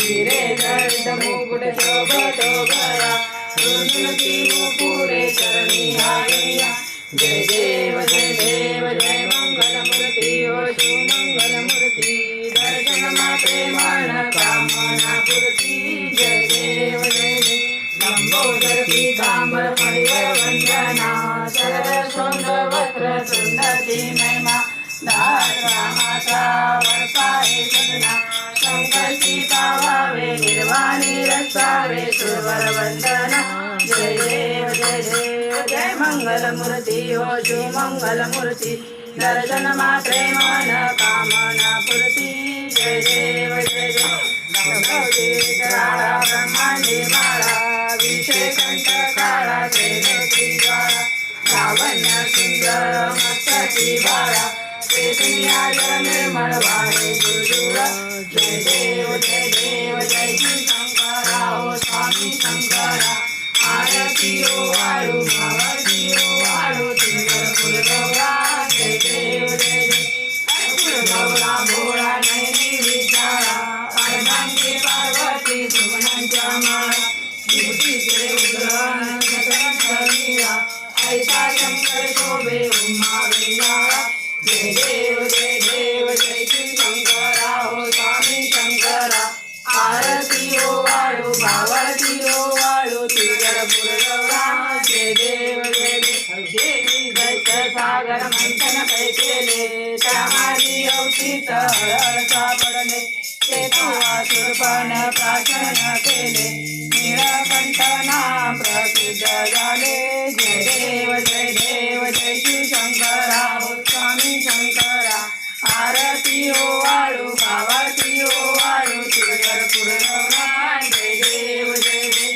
हिरे जडित मुकुट शोभतो भरा रुंदती मुकुरे चरणी हागया जय देव जय देव जय मंगल मूर्ती ओ मूर्ती. दर्शन मात्रे मन कामना पूर्ती. जय देव जय देव. लंबोदर पीतांबर परिवर वंदना. सुंदर वक्र सुंदती महिमा. दासा माता देव मंगल हो जो मंगल मूर्ती दर्शन मात्रे मन कामना पूर्ति जय देव जय देव। माळा विषय काळा त्रेलोकी ज्वाळा लावण्य सुंदर मस्तकी बाळा ते निर्मळ वाहे जय देव। ऐसा शंकर शोभे उमा वेलाळा जय देव जय सागर मंथन पै केले त्यामारी अवचित हळ सापडले ते तू आसुरपण प्राशन केले निळकंठना प्रसिद्ध झाले जय देव जय देव जय श्री शंकरा स्वामी शंकरा आरती ओ वाळू भावाची ओ वाळू तुझर पुरगौरा जय देव जय देव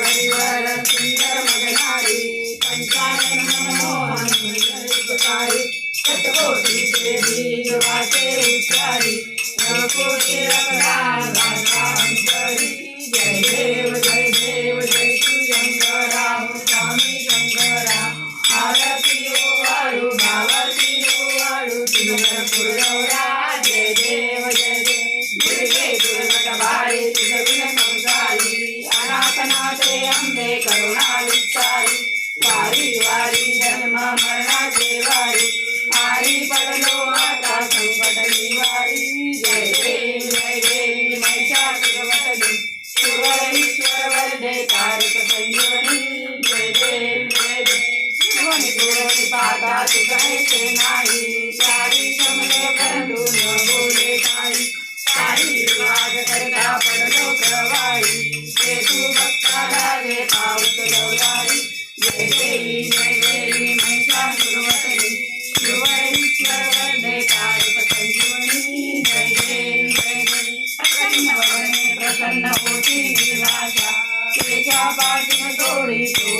परिवार सुंदर मगनारी पंचानन मनमोहन తాయి శతకోటి దేవి వాసే ఉచారి నవకోటి రమ साथ कैसे नाही सारी समज बंधून बोले काही काही वाद करता पडलो प्रवाही ते तू भक्ताला रे पाऊस लवलारी जय देवी जय देवी महिषा सुरवतली सुवरीश्वर वंदे तारक संजीवनी जय देवी जय देवी प्रसन्न वरणे प्रसन्न होती निराशा तेच्या बाजून जोडी तो?